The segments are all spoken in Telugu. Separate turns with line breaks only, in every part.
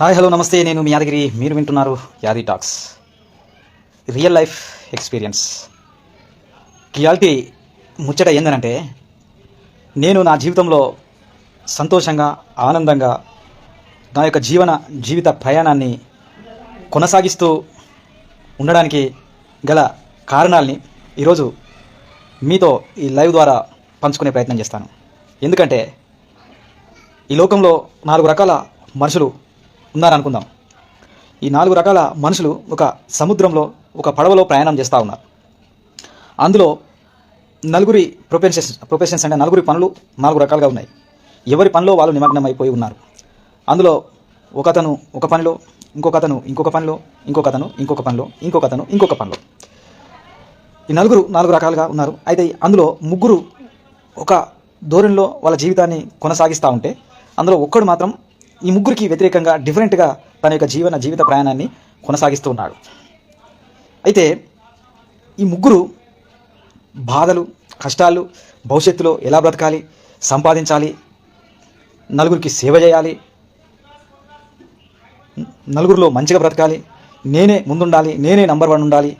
హాయ్ హలో నమస్తే. నేను మీ యాదగిరి. మీరు వింటున్నారు Yadi talks. Real life experience. Reality ముచ్చట ఏందనంటే నేను నా జీవితంలో సంతోషంగా ఆనందంగా నా యొక్క జీవన జీవిత ప్రయాణాన్ని కొనసాగిస్తూ ఉండడానికి గల కారణాల్ని ఈరోజు మీతో ఈ లైవ్ ద్వారా పంచుకునే ప్రయత్నం చేస్తాను. ఎందుకంటే ఈ లోకంలో నాలుగు రకాల మనుషులు ఉన్నారనుకుందాం. ఈ నాలుగు రకాల మనుషులు ఒక సముద్రంలో ఒక పడవలో ప్రయాణం చేస్తూ ఉన్నారు. అందులో నలుగురి ప్రొఫెషన్స్ ప్రొఫెషన్స్ అంటే నలుగురి పనులు నాలుగు రకాలుగా ఉన్నాయి. ఎవరి పనిలో వాళ్ళు నిమగ్నం అయిపోయి ఉన్నారు. అందులో ఒకతను ఒక పనిలో ఇంకొకతను ఇంకొక పనిలో ఇంకొకతను ఇంకొక పనిలో ఇంకొకతను ఇంకొక పనిలో. ఈ నలుగురు నాలుగు రకాలుగా ఉన్నారు. అయితే అందులో ముగ్గురు ఒక ధోరణిలో వాళ్ళ జీవితాన్ని కొనసాగిస్తూ ఉంటే అందులో ఒక్కడు మాత్రం ఈ ముగ్గురికి వ్యతిరేకంగా డిఫరెంట్గా తన యొక్క జీవన జీవిత ప్రయాణాన్ని కొనసాగిస్తూ ఉన్నాడు. అయితే ఈ ముగ్గురు బాధలు కష్టాలు భవిష్యత్తులో ఎలా బ్రతకాలి సంపాదించాలి నలుగురికి సేవ చేయాలి నలుగురిలో మంచిగా బ్రతకాలి నేనే ముందుండాలి నేనే నంబర్ వన్ ఉండాలి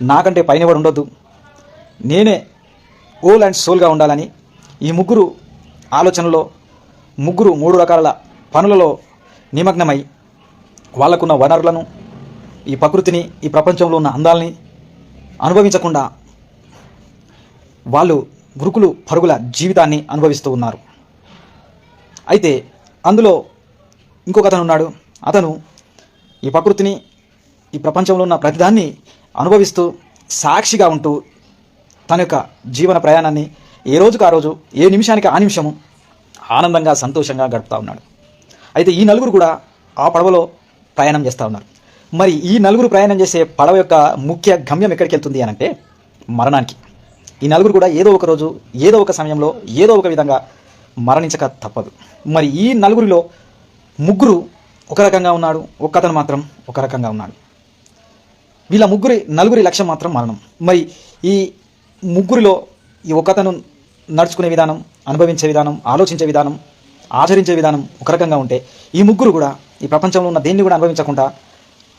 నాకంటే పైన వాడు ఉండొద్దు నేనే ఓల్ అండ్ సోల్గా ఉండాలని ఈ ముగ్గురు ఆలోచనలో ముగ్గురు మూడు రకాల పనులలో నిమగ్నమై వాళ్ళకున్న వనరులను ఈ ప్రకృతిని ఈ ప్రపంచంలో ఉన్న అందాల్ని అనుభవించకుండా వాళ్ళు ఉరుకులు పరుగుల జీవితాన్ని అనుభవిస్తూ ఉన్నారు. అయితే అందులో ఇంకొక అతను ఉన్నాడు. అతను ఈ ప్రకృతిని ఈ ప్రపంచంలో ఉన్న ప్రతిదాన్ని అనుభవిస్తూ సాక్షిగా ఉంటూ తన యొక్క జీవన ప్రయాణాన్ని ఏ రోజుకు ఆ రోజు ఏ నిమిషానికి ఆ నిమిషము ఆనందంగా సంతోషంగా గడుపుతూ ఉన్నాడు. అయితే ఈ నలుగురు కూడా ఆ పడవలో ప్రయాణం చేస్తూ ఉన్నారు. మరి ఈ నలుగురు ప్రయాణం చేసే పడవ యొక్క ముఖ్య గమ్యం ఎక్కడికి వెళ్తుంది అని అంటే మరణానికి. ఈ నలుగురు కూడా ఏదో ఒక రోజు ఏదో ఒక సమయంలో ఏదో ఒక విధంగా మరణించక తప్పదు. మరి ఈ నలుగురిలో ముగ్గురు ఒక రకంగా ఉన్నాడు ఒక్కతను మాత్రం ఒక రకంగా ఉన్నాడు. వీళ్ళ ముగ్గురి నలుగురి లక్ష్యం మాత్రం మరణం. మరి ఈ ముగ్గురిలో ఈ ఒకతను నడుచుకునే విధానం అనుభవించే విధానం ఆలోచించే విధానం ఆచరించే విధానం ఒక రకంగా ఉంటే ఈ ముగ్గురు కూడా ఈ ప్రపంచంలో ఉన్న దేన్ని కూడా అనుభవించకుండా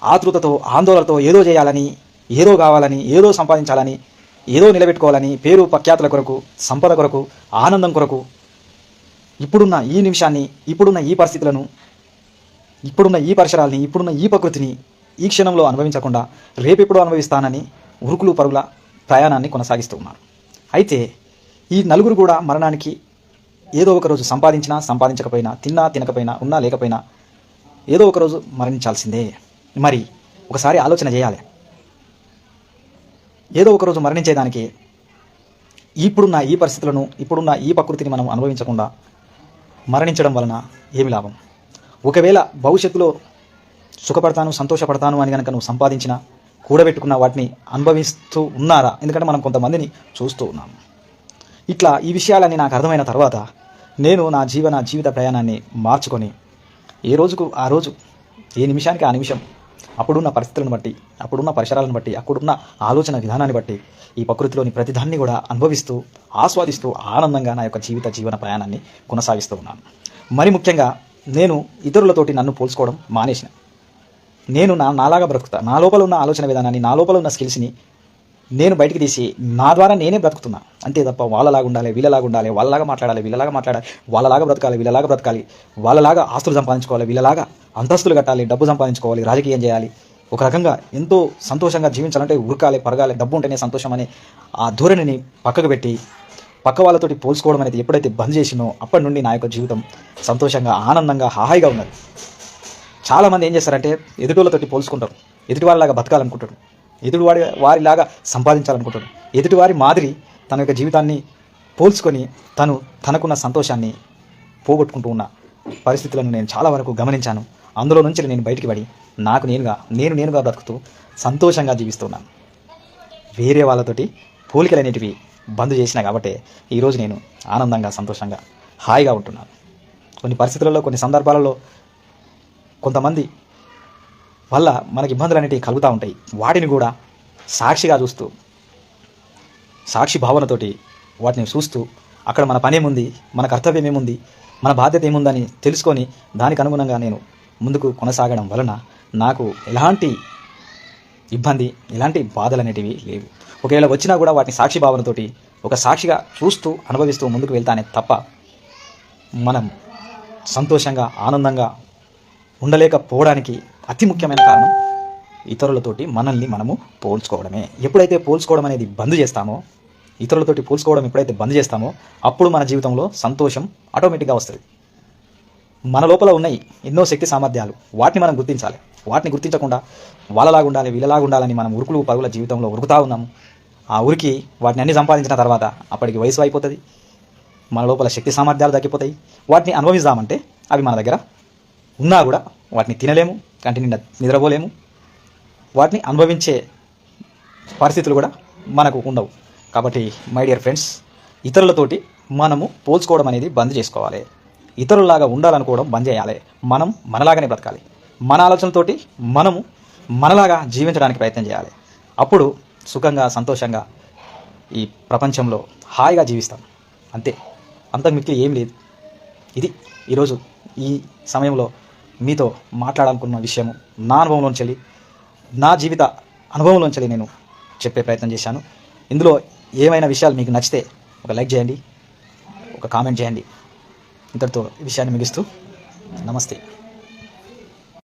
ఆతృతతో ఆందోళనతో ఏదో చేయాలని ఏదో కావాలని ఏదో సంపాదించాలని ఏదో నిలబెట్టుకోవాలని పేరు ప్రఖ్యాతుల కొరకు సంపద కొరకు ఆనందం కొరకు ఇప్పుడున్న ఈ నిమిషాన్ని ఇప్పుడున్న ఈ పరిస్థితులను ఇప్పుడున్న ఈ పరిసరాల్ని ఇప్పుడున్న ఈ ప్రకృతిని ఈ క్షణంలో అనుభవించకుండా రేపెప్పుడు అనుభవిస్తానని ఉరుకులు పరుగుల ప్రయాణాన్ని కొనసాగిస్తూ ఉన్నారు. అయితే ఈ నలుగురు కూడా మరణానికి ఏదో ఒక రోజు సంపాదించినా సంపాదించకపోయినా తిన్నా తినకపోయినా ఉన్నా లేకపోయినా ఏదో ఒక రోజు మరణించాల్సిందే. మరి ఒకసారి ఆలోచన చేయాలి. ఏదో ఒక రోజు మరణించేదానికి ఇప్పుడున్న ఈ పరిస్థితులను ఇప్పుడున్న ఈ ప్రకృతిని మనం అనుభవించకుండా మరణించడం వలన ఏమి లాభం? ఒకవేళ భవిష్యత్తులో సుఖపడతాను సంతోషపడతాను అని కనుక నువ్వు సంపాదించినా కూడబెట్టుకున్న వాటిని అనుభవిస్తూ ఉన్నారా? ఎందుకంటే మనం కొంతమందిని చూస్తూ ఉన్నాం. ఇట్లా ఈ విషయాలన్నీ నాకు అర్థమైన తర్వాత నేను నా జీవన జీవిత ప్రయాణాన్ని మార్చుకొని ఏ రోజుకు ఆ రోజు ఏ నిమిషానికి ఆ నిమిషం అప్పుడున్న పరిస్థితులను బట్టి అప్పుడున్న పరిసరాలను బట్టి అక్కడున్న ఆలోచన విధానాన్ని బట్టి ఈ ప్రకృతిలోని ప్రతిదాన్ని కూడా అనుభవిస్తూ ఆస్వాదిస్తూ ఆనందంగా నా యొక్క జీవిత జీవన ప్రయాణాన్ని కొనసాగిస్తూ ఉన్నాను. మరి ముఖ్యంగా నేను ఇతరులతోటి నన్ను పోల్చుకోవడం మానేసిన. నేను నా నాలాగా బ్రతుకుతా. నా లోపల ఉన్న ఆలోచన విధానాన్ని నా లోపల ఉన్న స్కిల్స్ని నేను బయటికి తీసి నా ద్వారా నేనే బ్రతుకుతున్నా. అంతే తప్ప వాళ్ళలాగా ఉండాలి వీళ్ళలాగా ఉండాలి వాళ్ళలాగా మాట్లాడాలి వీళ్ళలాగా మాట్లాడాలి వాళ్ళలాగా బ్రతకాలి వీళ్ళలాగా బ్రతకాలి వాళ్ళలాగా ఆస్తులు సంపాదించుకోవాలి వీళ్ళలాగా అంతస్తులు కట్టాలి డబ్బు సంపాదించుకోవాలి రాజకీయం చేయాలి. ఒక రకంగా ఎంతో సంతోషంగా జీవించాలంటే ఉరకాలి పరగాలి డబ్బు ఉంటేనే సంతోషం అనే ఆ ధోరణిని పక్కకు పెట్టి పక్క వాళ్ళతోటి పోల్చుకోవడం అనేది ఎప్పుడైతే బంద్ చేసినో అప్పటి నుండి నా యొక్క జీవితం సంతోషంగా ఆనందంగా హాయిగా ఉన్నది. చాలామంది ఏం చేస్తారంటే ఎదుటివాళ్ళతోటి పోల్చుకుంటారు. ఎదుటి వాళ్ళలాగా బతకాలనుకుంటారు. ఎదుటివాడి వారిలాగా సంపాదించాలనుకుంటాడు. ఎదుటివారి మాదిరి తన యొక్క జీవితాన్ని పోల్చుకొని తను తనకున్న సంతోషాన్ని పోగొట్టుకుంటూ ఉన్న పరిస్థితులను నేను చాలా వరకు గమనించాను. అందులో నుంచి నేను బయటికి పడి నాకు నేనుగా నేను నేనుగా బ్రతుకుతూ సంతోషంగా జీవిస్తున్నాను. వేరే వాళ్ళతోటి పోలికలు అనేటివి బంద్ చేసిన కాబట్టి ఈరోజు నేను ఆనందంగా సంతోషంగా హాయిగా ఉంటున్నాను. కొన్ని పరిస్థితులలో కొన్ని సందర్భాలలో కొంతమంది వల్ల మనకి ఇబ్బందులు అనేటివి కలుగుతూ ఉంటాయి. వాటిని కూడా సాక్షిగా చూస్తూ సాక్షి భావనతోటి వాటిని చూస్తూ అక్కడ మన పని ఏముంది మన కర్తవ్యం ఏముంది మన బాధ్యత ఏముందని తెలుసుకొని దానికి అనుగుణంగా నేను ముందుకు కొనసాగడం వలన నాకు ఎలాంటి ఇబ్బంది ఎలాంటి బాధలు అనేటివి లేవు. ఒకవేళ వచ్చినా కూడా వాటిని సాక్షి భావనతోటి ఒక సాక్షిగా చూస్తూ అనుభవిస్తూ ముందుకు వెళ్తానే తప్ప మనం సంతోషంగా ఆనందంగా ఉండలేకపోవడానికి అతి ముఖ్యమైన కారణం ఇతరులతోటి మనల్ని మనము పోల్చుకోవడమే. ఎప్పుడైతే పోల్చుకోవడం అనేది బంద్ చేస్తామో ఇతరులతోటి పోల్చుకోవడం ఎప్పుడైతే బంద్ చేస్తామో అప్పుడు మన జీవితంలో సంతోషం ఆటోమేటిక్గా వస్తుంది. మన లోపల ఉన్నాయి ఎన్నో శక్తి సామర్థ్యాలు. వాటిని మనం గుర్తించాలి. వాటిని గుర్తించకుండా వాళ్ళలాగా ఉండాలి వీళ్ళలాగా ఉండాలని మనం ఉరుకులు పరుగుల జీవితంలో ఉరుకుతా ఉన్నాము ఆ ఉరికి వాటిని అన్ని సంపాదించిన తర్వాత అప్పటికి వయసు అయిపోతుంది. మన లోపల శక్తి సామర్థ్యాలు తగ్గిపోతాయి. వాటిని అనుభవిస్తామంటే అవి మన దగ్గర ఉన్నా కూడా వాటిని తినలేము కంటి నిండా నిద్రపోలేము. వాటిని అనుభవించే పరిస్థితులు కూడా మనకు ఉండవు. కాబట్టి మై డియర్ ఫ్రెండ్స్ ఇతరులతోటి మనము పోల్చుకోవడం అనేది బంద్ చేసుకోవాలి. ఇతరులలాగా ఉండాలనుకోవడం బంద్ చేయాలి. మనం మనలాగానే బ్రతకాలి. మన ఆలోచనలతోటి మనము మనలాగా జీవించడానికి ప్రయత్నం చేయాలి. అప్పుడు సుఖంగా సంతోషంగా ఈ ప్రపంచంలో హాయిగా జీవిస్తాం. అంతే. అంతకు మిక్కి ఏం లేదు. ఇది ఈరోజు ఈ సమయంలో మీతో మాట్లాడాలనుకున్న విషయము నా అనుభవంలోంచి నా జీవిత అనుభవంలోంచి నేను చెప్పే ప్రయత్నం చేశాను. ఇందులో ఏమైనా విషయాలు మీకు నచ్చితే ఒక లైక్ చేయండి ఒక కామెంట్ చేయండి. ఇంతటితో ఈ విషయాన్ని ముగిస్తూ నమస్తే.